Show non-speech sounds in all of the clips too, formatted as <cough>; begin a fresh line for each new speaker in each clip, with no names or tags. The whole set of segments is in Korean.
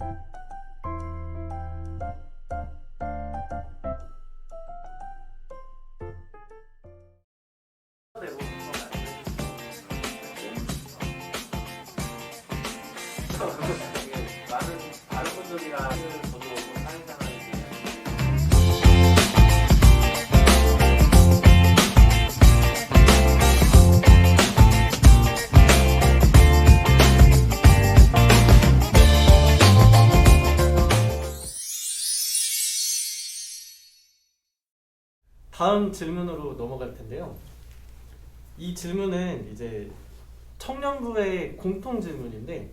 많
다음 질문으로 넘어갈 텐데요. 이 질문은 이제 청년부의 공통 질문인데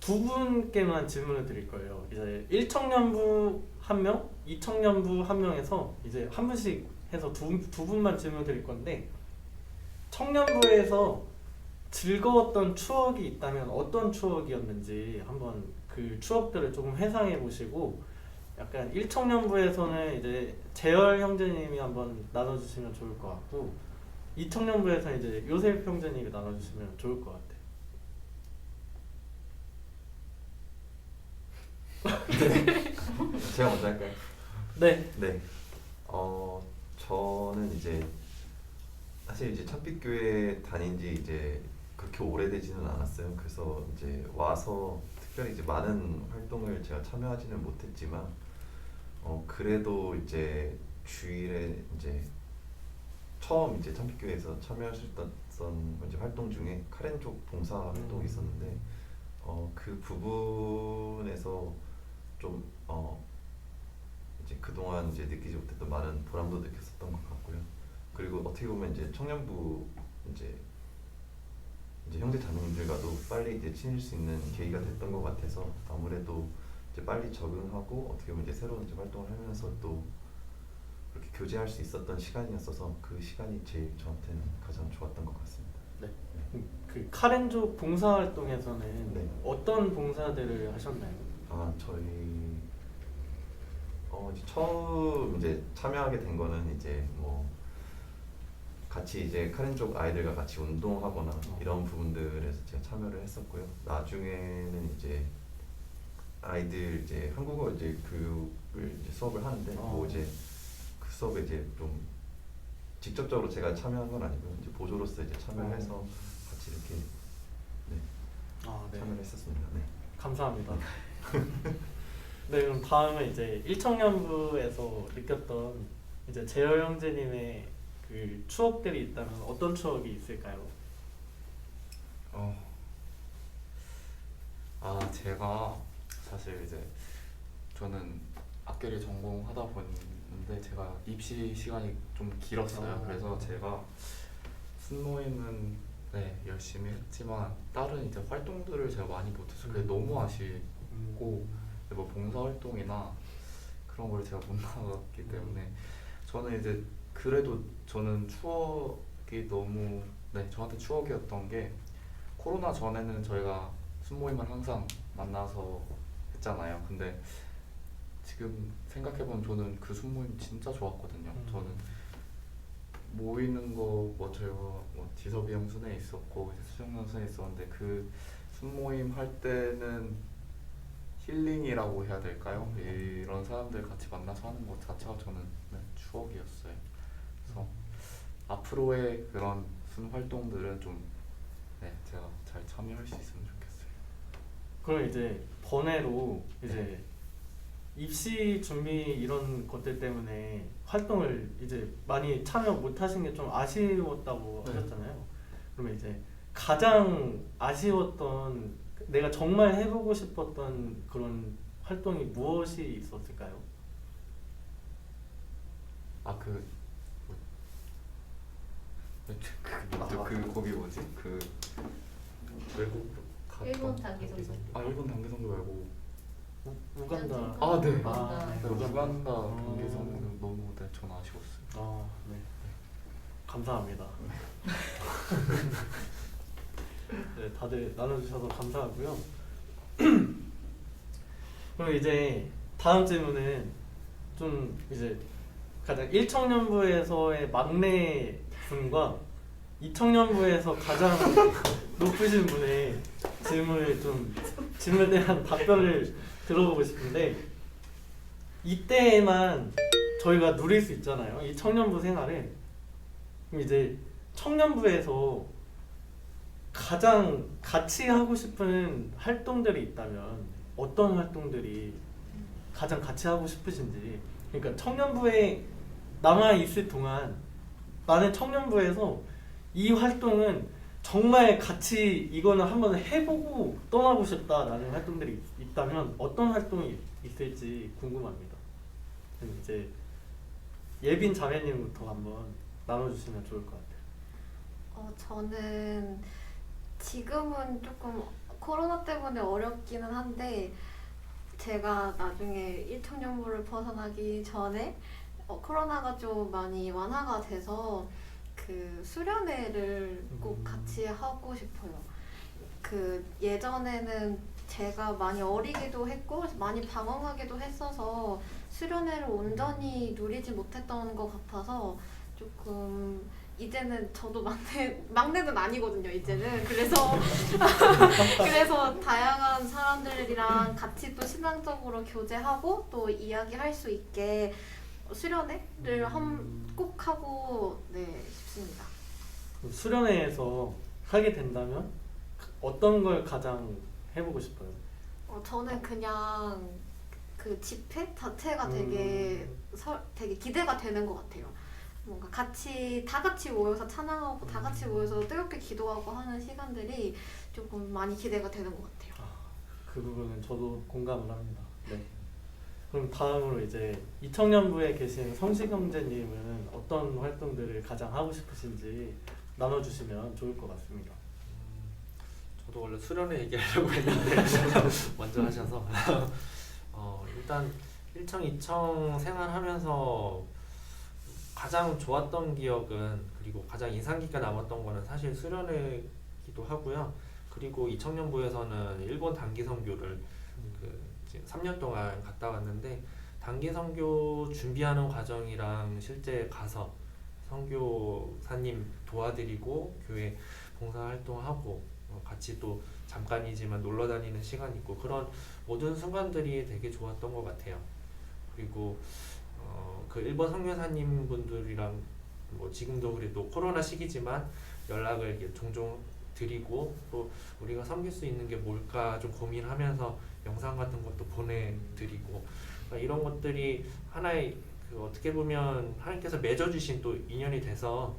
두 분께만 질문을 드릴 거예요. 이제 1청년부 한 명, 2청년부 한 명에서 이제 한 분씩 해서 두, 두 분만 질문 드릴 건데 청년부에서 즐거웠던 추억이 있다면 어떤 추억이었는지 한번 그 추억들을 조금 회상해 보시고 약간 1청년부에서는 이제 재열 형제님이 한번 나눠주시면 좋을 것 같고 2청년부에서는 이제 요셉 형제님이 나눠주시면 좋을 것 같아요. <laughs>
제가 먼저 할까요?
네.
네. 어 저는 이제 사실 이제 천빛교회 다닌 지 이제 그렇게 오래되지는 않았어요. 그래서 이제 와서 특별히 이제 많은 활동을 제가 참여하지는 못했지만 어 그래도 이제 주일에 이제 처음 이제 천빛교회에서 참여하셨던 이제 활동 중에 카렌족 봉사 활동이
음.
있었는데 어 그 부분에서 좀 어, 이제 그동안 이제 느끼지 못했던 많은 보람도 느꼈었던 것 같고요. 그리고 어떻게 보면 이제 청년부 이제 이제 형제 자매님들과도 빨리 이제 친해질 수 있는 계기가 됐던 것 같아서 아무래도 이제 빨리 적응하고 어떻게 보면 이제 새로운 이제 활동을 하면서 또 그렇게 교제할 수 있었던 시간이었어서 그 시간이 제일 저한테는 가장 좋았던 것 같습니다.
그 카렌족 봉사 활동에서는
네.
어떤 봉사들을 하셨나요?
아 저희 어 이제 처음 이제 참여하게 된 거는 이제 뭐 같이 이제 카렌족 아이들과 같이 운동하거나
어.
이런 부분들에서 제가 참여를 했었고요. 나중에는 이제 아이들 이제 한국어 이제 교육을 이제 수업을 하는데
어.
뭐 이제 그 수업에 이제 좀 직접적으로 제가 참여한 건 아니고요. 이제 보조로서 이제 참여를
어.
해서 같이 이렇게 네,
아, 네.
참여를 했었습니다. 네.
감사합니다. 네, <laughs> 그럼 다음은 이제 1청년부에서 느꼈던 이제 재열 형제님의 그 추억들이 있다면 어떤 추억이 있을까요?
어. 아 제가 사실 이제 저는 악기를 전공하다 보는데 제가 입시 시간이 좀 길었어요.
어.
그래서 제가 순모임은 네 열심히 했지만 다른 이제 활동들을 제가 많이 못해서 그게
음.
너무 아쉽고 뭐 봉사 활동이나 그런 걸 제가 못 나갔기 때문에 저는 이제 그래도 저는 추억이 너무 네 저한테 추억이었던 게 코로나 전에는 저희가 순모임을 항상 만나서 했잖아요. 근데 지금 생각해보면 저는 그 순모임 진짜 좋았거든요.
음.
저는 모이는 거뭐 저희가 뭐 지섭이 형 순회 있었고 이제 수정현 순회 있었는데 그 순모임 할 때는 힐링이라고 해야 될까요? 이런 사람들 같이 만나서 하는 것 자체가 저는 네, 추억이었어요. 그래서 앞으로의 그런 순 활동들은 좀 네, 제가 잘 참여할 수 있으면.
그럼 이제 번외로 이제 입시 준비 이런 것들 때문에 활동을 이제 많이 참여 못 하신 게 좀 아쉬웠다고
네.
하셨잖아요. 그러면 이제 가장 아쉬웠던 내가 정말 해보고 싶었던 그런 활동이 무엇이 있었을까요?
아그 뭐, 그, 그, 그 거기 뭐지? 그 외국
일본 단기 선수.
아 일본 단기 선수 말고
우, 우간다.
아 네.
아,
네,
우간다.
우간다
어.
단기 선수 너무 네, 전 아쉬웠어요.
아, 네. 감사합니다. <laughs> 네, 다들 나눠주셔서 감사하고요. <clears throat> 그럼 이제 다음 질문은 좀 이제 가장 1청년부에서의 막내 분과 2청년부에서 가장 <laughs> 높으신 분의 질문을 좀 질문에 대한 답변을 들어보고 싶은데 이때에만 저희가 누릴 수 있잖아요. 이 청년부 생활을 이제 청년부에서 가장 같이 하고 싶은 활동들이 있다면 어떤 활동들이 가장 같이 하고 싶으신지 그러니까 청년부에 남아 있을 동안 나는 청년부에서 이 활동은 정말 같이 이거는 한번 해보고 떠나고 싶다라는 활동들이 있- 있다면 어떤 활동이 있을지 궁금합니다. 그럼 이제 예빈 자매님부터 한번 나눠주시면 좋을 것 같아요.
어, 저는 지금은 조금 코로나 때문에 어렵기는 한데 제가 나중에 1청년부를 벗어나기 전에 어, 코로나가 좀 많이 완화가 돼서 그 수련회를 꼭
음.
같이 하고 싶어요. 그 예전에는 제가 많이 어리기도 했고 많이 방황하기도 했어서 수련회를 온전히 누리지 못했던 것 같아서 조금 이제는 저도 막내 <laughs> 막내는 아니거든요 이제는 그래서 <laughs> 그래서 다양한 사람들이랑 같이 또 신앙적으로 교제하고 또 이야기할 수 있게 수련회를 한 꼭 하고 네 싶습니다.
수련회에서 하게 된다면 어떤 걸 가장 해보고 싶어요?
어, 저는 그냥 그 집회 자체가 되게
음.
설, 되게 기대가 되는 것 같아요. 뭔가 같이 다 같이 모여서 찬양하고 다 같이 모여서 뜨겁게 기도하고 하는 시간들이 조금 많이 기대가 되는 것 같아요.
아, 그 부분은 저도 공감을 합니다. 네. 그럼 다음으로 이제 이청년부에 계신 성식 형제님은 어떤 활동들을 가장 하고 싶으신지 나눠주시면 좋을 것 같습니다.
저도 원래 수련회 얘기하려고 했는데 <laughs> 먼저 하셔서 <laughs> 어, 일단 1청 2청 생활하면서 가장 좋았던 기억은 그리고 가장 인상 깊게 남았던 거는 사실 수련회기도 하고요. 그리고 이청년부에서는 일본 단기 선교를 그 지금 3년 동안 갔다 왔는데 단기 선교 준비하는 과정이랑 실제 가서 선교사님 도와드리고 교회 봉사 활동하고 어, 같이 또 잠깐이지만 놀러 다니는 시간 있고 그런 모든 순간들이 되게 좋았던 것 같아요. 그리고 어, 그 일본 선교사님 분들이랑 뭐 지금도 그래도 코로나 시기지만 연락을 종종 드리고 또 우리가 섬길 수 있는 게 뭘까 좀 고민하면서 영상 같은 것도 보내드리고 그러니까 이런 것들이 하나의 그 어떻게 보면 하나님께서 맺어주신 또 인연이 돼서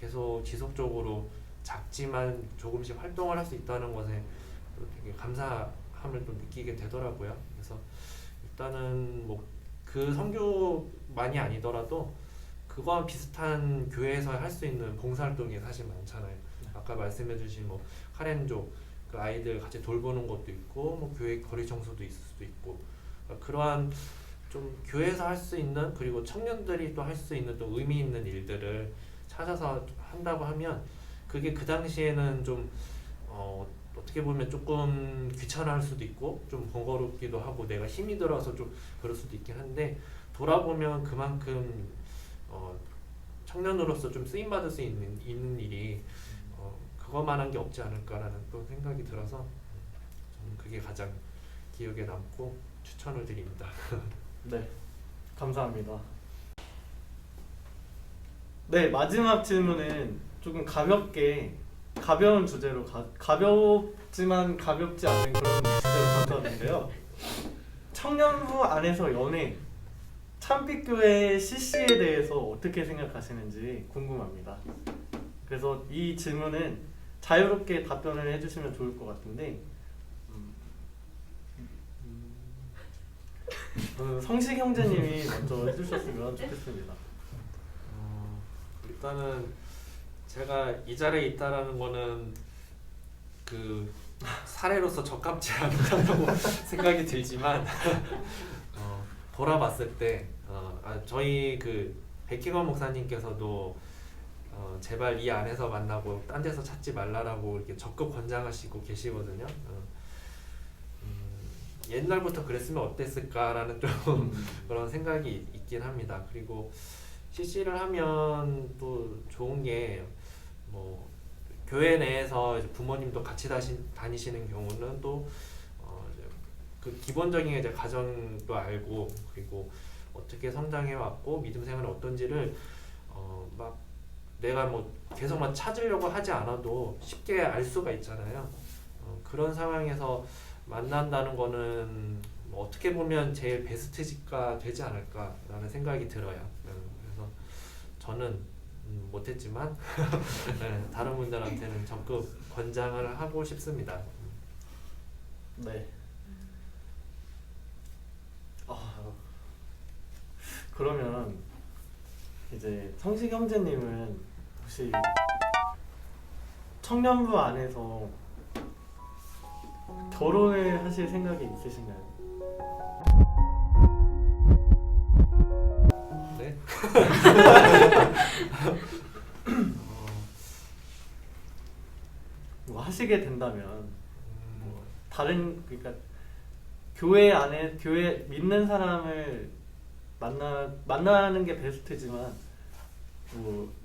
계속 지속적으로 작지만 조금씩 활동을 할 수 있다는 것에 또 되게 감사함을 또 느끼게 되더라고요. 그래서 일단은 뭐그 선교만이 아니더라도 그거와 비슷한 교회에서 할 수 있는 봉사활동이 사실 많잖아요. 아까 말씀해주신 뭐 카렌족 그 아이들 같이 돌보는 것도 있고 뭐 교회 거리 청소도 있을 수도 있고. 그러니까 그러한 좀 교회에서 할 수 있는 그리고 청년들이 또 할 수 있는 또 의미 있는 일들을 찾아서 한다고 하면 그게 그 당시에는 좀 어, 어떻게 보면 조금 귀찮아할 수도 있고 좀 번거롭기도 하고 내가 힘이 들어서 좀 그럴 수도 있긴 한데 돌아보면 그만큼 어, 청년으로서 좀 쓰임 받을 수 있는 있는 일이 어, 그것만한 게 없지 않을까라는 또 생각이 들어서 저는 그게 가장 기억에 남고 추천을 드립니다. <laughs>
네, 감사합니다. 네, 마지막 질문은 조금 가볍게 가벼운 주제로 가, 가볍지만 가볍지 않은 그런 주제로 가져왔는데요. <laughs> 청년부 안에서 연애 참빛교회 CC에 대해서 어떻게 생각하시는지 궁금합니다. 그래서 이 질문은 자유롭게 답변을 해주시면 좋을 것 같은데 음, 음, 성식 형제님이 먼저 해주셨으면 좋겠습니다.
어, 일단은 제가 이 자리에 있다라는 거는 그 사례로서 적합지 않다고 <laughs> 생각이 들지만 어, 돌아봤을 때 어, 아, 저희 그 백희건 목사님께서도 어, 제발 이 안에서 만나고 딴 데서 찾지 말라라고 이렇게 적극 권장하시고 계시거든요. 어, 음, 옛날부터 그랬으면 어땠을까라는 좀 <laughs> 그런 생각이 있- 있긴 합니다. 그리고 CC를 하면 또 좋은 게 뭐 교회 내에서 부모님도 같이 다시, 다니시는 경우는 또 어, 그 기본적인 이제 가정도 알고 그리고 어떻게 성장해 왔고 믿음 생활이 어떤지를 어, 막 내가 뭐 계속 막 찾으려고 하지 않아도 쉽게 알 수가 있잖아요. 어, 그런 상황에서 만난다는 거는 뭐 어떻게 보면 제일 베스트지가 되지 않을까라는 생각이 들어요. 음, 그래서 저는 음, 못했지만 <laughs> 네, 다른 분들한테는 적극 권장을 하고 싶습니다.
네. 아, 그러면 이제 성식 형제님은 혹시 청년부 안에서 결혼을 하실 생각이 있으신가요?
네. <laughs> 어,
뭐 하시게 된다면
음,
뭐 다른 그러니까 교회 안에 교회 믿는 사람을 만나 만나는 게 베스트지만 뭐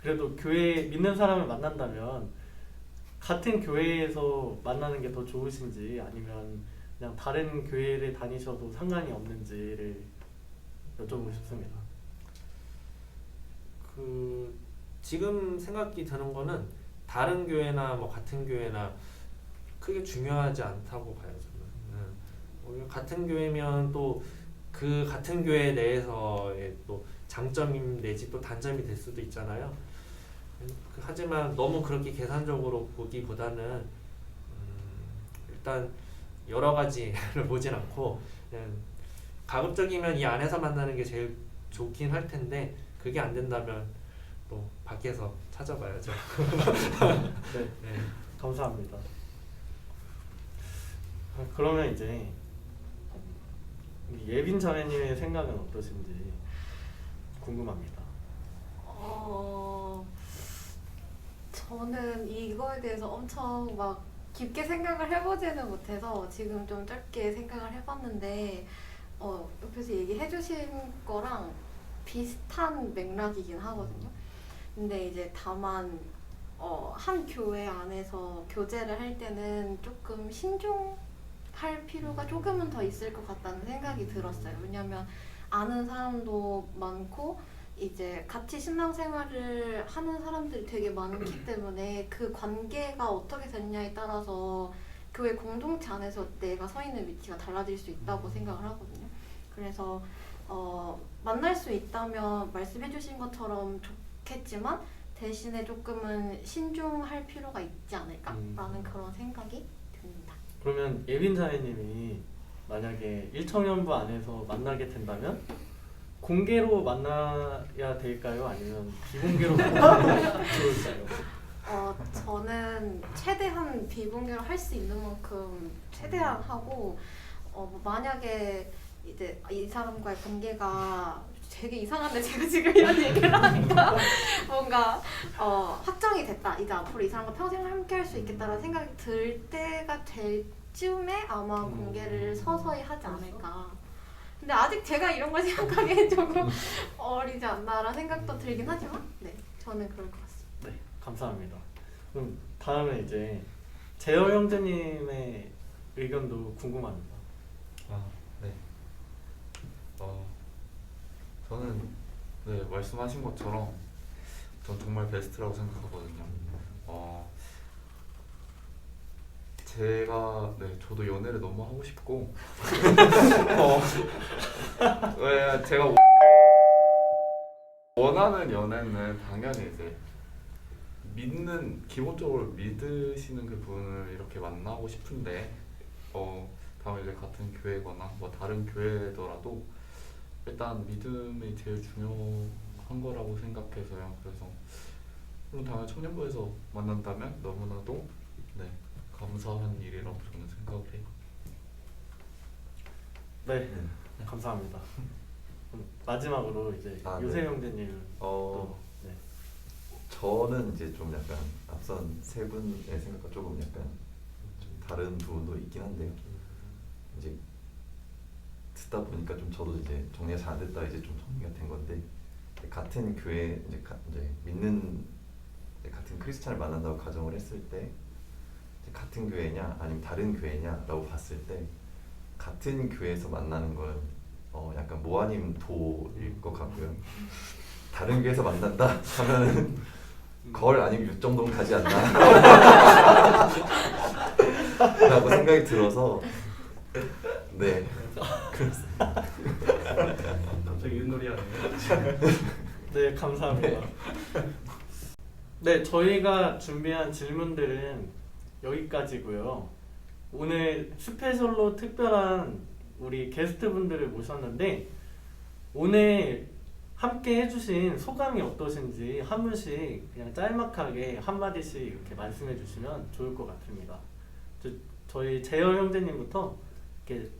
그래도 교회 믿는 사람을 만난다면 같은 교회에서 만나는 게 더 좋으신지 아니면 그냥 다른 교회를 다니셔도 상관이 없는지를 여쭤보고 싶습니다.
그 지금 생각이 드는 거는 다른 교회나 뭐 같은 교회나 크게 중요하지 않다고 봐요 저는. 음. 오히려 같은 교회면 또 그 같은 교회 내에서의 또 장점이 내지 또 단점이 될 수도 있잖아요. 음, 그 하지만 너무 그렇게 계산적으로 보기보다는 음, 일단 여러 가지를 <laughs> 보진 않고 그냥 가급적이면 이 안에서 만나는 게 제일 좋긴 할 텐데 그게 안 된다면 또 밖에서 찾아봐야죠. <laughs>
네.
네.
감사합니다. 아, 그러면 이제 예빈 자매님의 생각은 어떠신지 궁금합니다.
어, 저는 이거에 대해서 엄청 막 깊게 생각을 해보지는 못해서 지금 좀 짧게 생각을 해봤는데 어, 옆에서 얘기해 주신 거랑 비슷한 맥락이긴 하거든요. 근데 이제 다만 어, 한 교회 안에서 교제를 할 때는 조금 신중할 필요가 조금은 더 있을 것 같다는 생각이 들었어요. 왜냐면 아는 사람도 많고 이제 같이 신앙생활을 하는 사람들이 되게 많기 <clears throat> 때문에 그 관계가 어떻게 됐냐에 따라서 교회 공동체 안에서 내가 서 있는 위치가 달라질 수 있다고 생각을 하거든요. 그래서 어, 만날 수 있다면 말씀해주신 것처럼 좋겠지만 대신에 조금은 신중할 필요가 있지 않을까라는
음.
그런 생각이 듭니다.
그러면 예빈 자매님이 만약에 일청년부 안에서 만나게 된다면 공개로 만나야 될까요? 아니면 비공개로 만나는 게 좋을까요?
어, 저는 최대한 비공개로 할 수 있는 만큼 최대한 하고 어, 뭐 만약에 이제 이 사람과의 관계가 되게 이상한데 제가 지금 이런 얘기를 하니까 <laughs> 뭔가 어, 확정이 됐다 이제 앞으로 이 사람과 평생 함께 할 수 있겠다라는 생각이 들 때가 될 쯤에 아마
음.
공개를 서서히 하지 않을까 근데 아직 제가 이런 걸 생각하기엔 <laughs> 조금 어리지 않나라는 생각도 들긴 하지만 네 저는 그럴 것 같습니다.
네, 감사합니다. 그럼 다음에 이제 재열 형제님의 의견도 궁금합니다.
아, 네. 어, 저는 네 말씀하신 것처럼 전 정말 베스트라고 생각하거든요. 어, 제가 네 저도 연애를 너무 하고 싶고. <laughs> 어, 왜 제가 원- 원하는 연애는 당연히 이제 믿는 기본적으로 믿으시는 그 분을 이렇게 만나고 싶은데 어 다음에 이제 같은 교회거나 뭐 다른 교회더라도 일단 믿음이 제일 중요한 거라고 생각해서요. 그래서 그럼 다음에 청년부에서 만난다면 너무나도 네 감사한 일이라고 저는 생각을 해요.
네, 감사합니다. 그럼 마지막으로 이제
아,
요새
네.
형제님
어
또 네.
저는 이제 좀 약간 앞선 세 분의 생각과 조금 약간 좀 다른 부분도 있긴 한데요. 이제 듣다 보니까 좀 저도 이제 정리가 잘 안 됐다 이제 좀 정리가 된 건데 같은 교회 이제, 가, 이제 믿는 이제 같은 크리스찬을 만난다고 가정을 했을 때 같은 교회냐 아니면 다른 교회냐라고 봤을 때 같은 교회에서 만나는 건 어, 약간 모아님 도일 것 같고요. 다른 교회에서 만난다 하면은 걸 아니면 6 정도는 가지 않나 <laughs> 라고 생각이 들어서 네 그렇습니다.
갑자기 윷놀이하네. <laughs>
네, 감사합니다. 네, 저희가 준비한 질문들은 여기까지고요. 오늘 스페셜로 특별한 우리 게스트분들을 모셨는데 오늘 함께 해주신 소감이 어떠신지 한 분씩 그냥 짤막하게 한 마디씩 이렇게 말씀해 주시면 좋을 것 같습니다. 저, 저희 재열 형제님부터 이렇게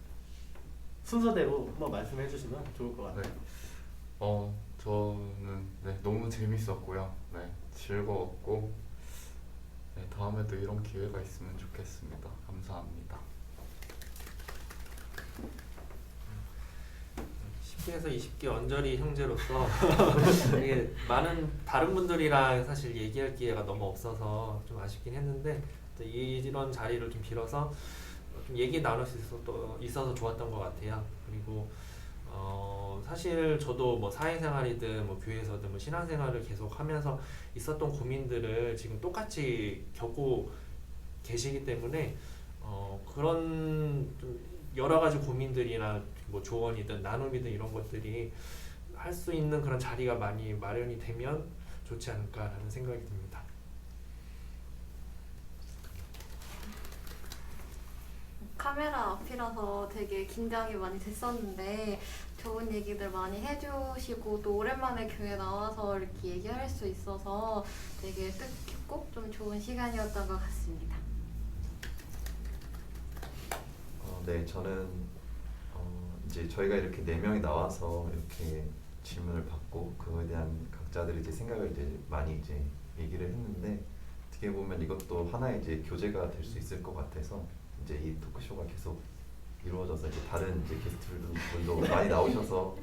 순서대로 한번 말씀해 주시면 좋을 것 같아요.
네. 어 저는 네 너무 재밌었고요. 네 즐거웠고 네 다음에도 이런 기회가 있으면 좋겠습니다. 감사합니다.
10기에서 20기 언저리 형제로서 <laughs> 되게 많은 다른 분들이랑 사실 얘기할 기회가 너무 없어서 좀 아쉽긴 했는데 또 이런 자리를 좀 빌어서 좀 얘기 나눌 수 있어서 또 있어서 좋았던 것 같아요. 그리고 어 사실 저도 뭐 사회생활이든 뭐 교회에서든 뭐 신앙생활을 계속 하면서 있었던 고민들을 지금 똑같이 겪고 계시기 때문에 어 그런 좀 여러 가지 고민들이나 뭐 조언이든 나눔이든 이런 것들이 할 수 있는 그런 자리가 많이 마련이 되면 좋지 않을까라는 생각이 듭니다.
카메라 앞이라서 되게 긴장이 많이 됐었는데 좋은 얘기들 많이 해주시고 또 오랜만에 교회 나와서 이렇게 얘기할 수 있어서 되게 뜻깊고 좀 좋은 시간이었던 것 같습니다.
어, 네, 저는 어, 이제 저희가 이렇게 네 명이 나와서 이렇게 질문을 받고 그거에 대한 각자들의 이제 생각을 이제 많이 이제 얘기를 했는데 어떻게 보면 이것도 하나의 이제 교재가 될 수 있을 것 같아서 이제 이 토크쇼가 계속 이루어져서 이제 다른 이제 게스트분들도 많이 나오셔서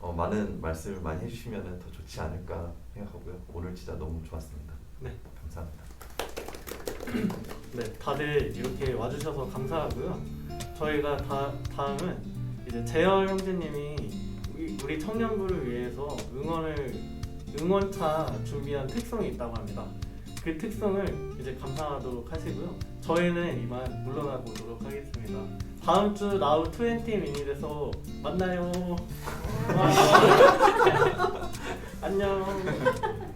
어, 많은 말씀을 많이 해주시면 더 좋지 않을까 생각하고요. 오늘 진짜 너무 좋았습니다.
네.
감사합니다.
네, 다들 이렇게 와주셔서 감사하고요. 저희가 다, 다음은 이제 재열 형제님이 우리- 우리 청년부를 위해서 응원을 응원차 준비한 특송이 있다고 합니다. 그 특송을 이제 감상하도록 하시고요. 저희는 이만 물러나 보도록 하겠습니다. 다음 주 나우 20 미닛에서 만나요. <laughs> <laughs> 안녕.